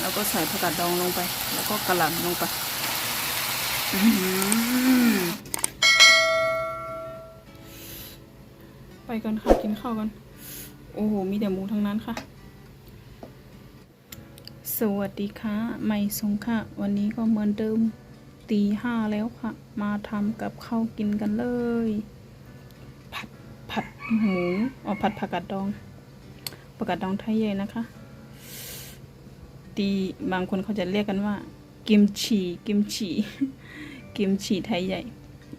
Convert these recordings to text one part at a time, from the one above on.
แล้วก็ใส่ผักกาดดองลงไป แล้วก็กระหล่ำลงไปไปกันค่ะ กินข้าวกัน โอ้โห มีแต่หมูทั้งนั้นค่ะ สวัสดีค่ะใหม่สงค่ะ วันนี้ก็เหมือนเดิมตีห้าแล้วค่ะ มาทำกับข้าวกินกันเลย ผัดผัดหมูอ๋อผัดผักกาดดองผักกาดดองไทยใหญ่นะคะ ตีบางคนเขาจะเรียกกันว่า กิมชีกิมชีกิมชีไทยใหญ่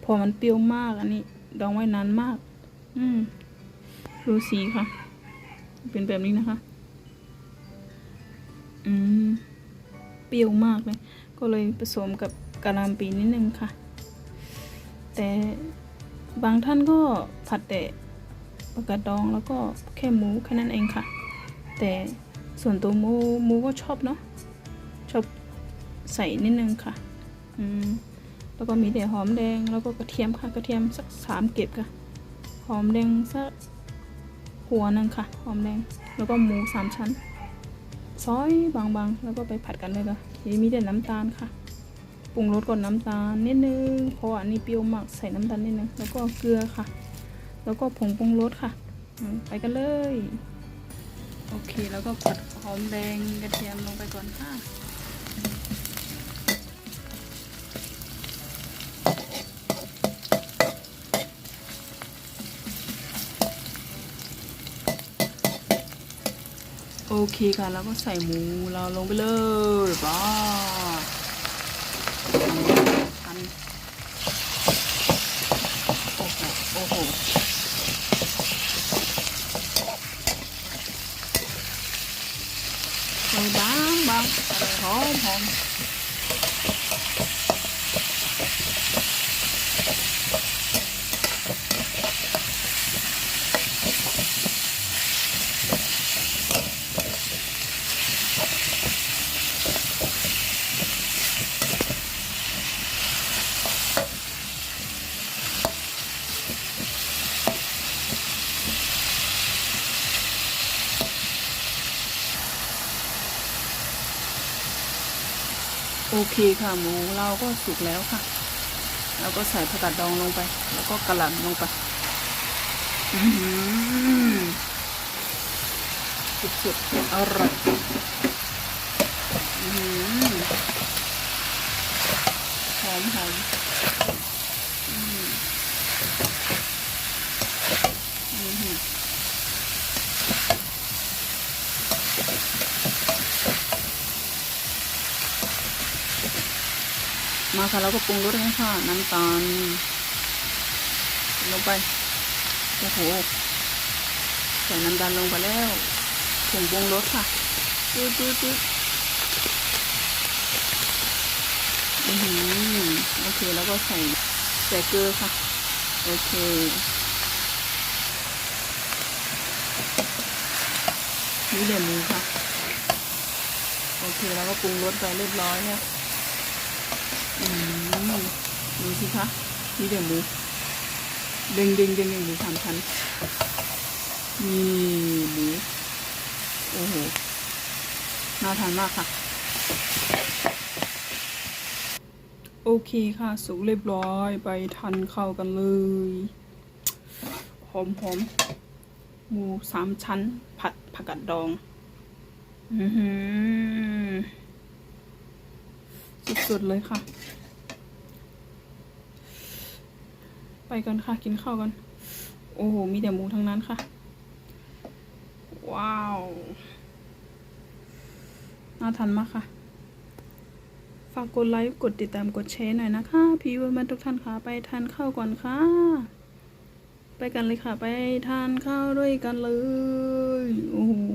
พอมันเปรี้ยวมากอันนี้ ดองไว้นานมาก อืมดูสีค่ะ เป็นแบบนี้นะคะ อืม เปรี้ยวมากเลย ก็เลยผสมกับกะหล่ำปีนิดนึงค่ะ แต่บางท่านก็ผัดแต่ผักกาดดองแล้วก็แค่หมูแค่นั้นเองค่ะ แต่ ส่วนตัวหมูหมูก็ชอบเนาะชอบใส่นิดนึงค่ะอืมแล้วก็มีแต่หอมแดงแล้วก็กระเทียมค่ะกระเทียมสักสามเก็บค่ะ หอมแดงสักหัวหนึงค่ะ หอมแดงแล้วก็หมูสามชั้น ซอยบางๆ แล้วก็ไปผัดกันเลยค่ะทีนี้มีแต่น้ำตาลค่ะปรุงรสก่อนน้ำตาลนิดนึงเพราะอันนี้เปรี้ยวมากใส่น้ำตาลนิดนึงแล้วก็เกลือค่ะ แล้วก็ผงปรุงรสค่ะ ไปกันเลย โอเค แล้วก็ผัดหอมแดงกระเทียมลงไปก่อนค่ะโอเคค่ะ แล้วก็ใส่หมูเราลงไปเลยบ้าพันโอ้โห โอ้โห ใส่ บางบางอะไรหอมหอม โอเคค่ะหมูเราก็สุกแล้วค่ะแล้วก็ใส่ผักกาดดองลงไป แล้วก็กระหล่ำลงไปอือหือสุดๆอร่อยอื้อหือหอมหอมอืมอื้อหือ มาค่ะแล้วก็ปรุงรสให้ค่ะน้ำตาลลงไปโอ้โหใส่น้ำตาลลงไปแล้วผงปรุงรสค่ะจืดจืดจืดอือหือโอเคแล้วก็ใส่ใส่เกลือค่ะ โอเคนี่เดี๋ยวหมูค่ะ โอเคแล้วก็ปรุงรสไปเรียบร้อยเนี่ย ดูสิคะนี่เดี๋ยวหมูเด้งเด้งเด้งเด้งหมูสามชั้นนี่หมูโอ้โหน่าทานมากค่ะ โอเคค่ะ สุกเรียบร้อยไปทานเข้ากันเลยหอมหอมหมูสามชั้น ผัดผักกาดดอง อือหือ สุดๆเลยค่ะ ไปกันค่ะ กินข้าวกันโอ้โห มีแต่หมูทั้งนั้นค่ะ ว้าว น่าทานมากค่ะ ฝากกดไลค์ กดติดตาม กดแชร์หน่อยนะคะ พี่วันมาทุกท่านค่ะ ไปทานข้าวก่อนค่ะ ไปกันเลยค่ะ ไปทานข้าวด้วยกันเลย โอ้โห